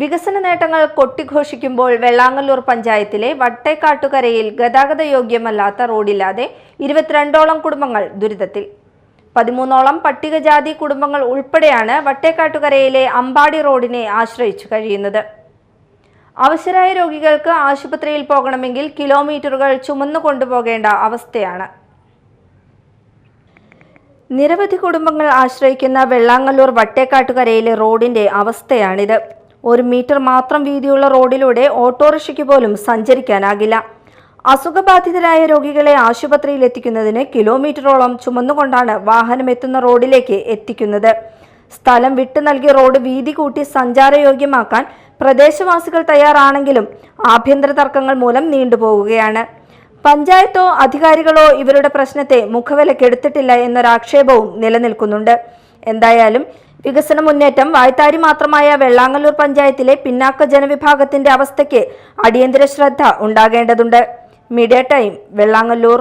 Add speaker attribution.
Speaker 1: വികസന നേട്ടങ്ങൾ കൊട്ടിഘോഷിക്കുമ്പോൾ വെള്ളാങ്ങല്ലൂർ പഞ്ചായത്തിലെ വട്ടേക്കാട്ടുകരയിൽ ഗതാഗത യോഗ്യമല്ലാത്ത റോഡില്ലാതെ ഇരുപത്തിരണ്ടോളം കുടുംബങ്ങൾ ദുരിതത്തിൽ. പതിമൂന്നോളം പട്ടികജാതി കുടുംബങ്ങൾ ഉൾപ്പെടെയാണ് വട്ടേക്കാട്ടുകരയിലെ അമ്പാടി റോഡിനെ ആശ്രയിച്ചു കഴിയുന്നത്. അവശരായ രോഗികൾക്ക് ആശുപത്രിയിൽ പോകണമെങ്കിൽ കിലോമീറ്ററുകൾ ചുമന്നു കൊണ്ടുപോകേണ്ട അവസ്ഥയാണ്. നിരവധി കുടുംബങ്ങൾ ആശ്രയിക്കുന്ന വെള്ളാങ്ങല്ലൂർ വട്ടേക്കാട്ടുകരയിലെ റോഡിന്റെ അവസ്ഥയാണിത്. ഒരു മീറ്റർ മാത്രം വീതിയുള്ള റോഡിലൂടെ ഓട്ടോറിക്ഷയ്ക്ക് പോലും സഞ്ചരിക്കാനാകില്ല. അസുഖബാധിതരായ രോഗികളെ ആശുപത്രിയിൽ എത്തിക്കുന്നതിന് കിലോമീറ്ററോളം ചുമന്നുകൊണ്ടാണ് വാഹനം എത്തുന്ന റോഡിലേക്ക് എത്തിക്കുന്നത്. സ്ഥലം വിട്ടു നൽകി റോഡ് വീതി കൂട്ടി സഞ്ചാരയോഗ്യമാക്കാൻ പ്രദേശവാസികൾ തയ്യാറാണെങ്കിലും ആഭ്യന്തര തർക്കങ്ങൾ മൂലം നീണ്ടുപോകുകയാണ് പഞ്ചായത്തോ അധികാരികളോ ഇവരുടെ പ്രശ്നത്തെ മുഖവിലക്കെടുത്തിട്ടില്ല എന്നൊരാക്ഷേപവും നിലനിൽക്കുന്നുണ്ട്. എന്തായാലും വികസന മുന്നേറ്റം വായ്ത്താരി മാത്രമായ വെള്ളാങ്ങല്ലൂർ പഞ്ചായത്തിലെ പിന്നാക്ക ജനവിഭാഗത്തിന്റെ അവസ്ഥയ്ക്ക് അടിയന്തര ശ്രദ്ധ ഉണ്ടാകേണ്ടതുണ്ട്. Media time Vellangallur.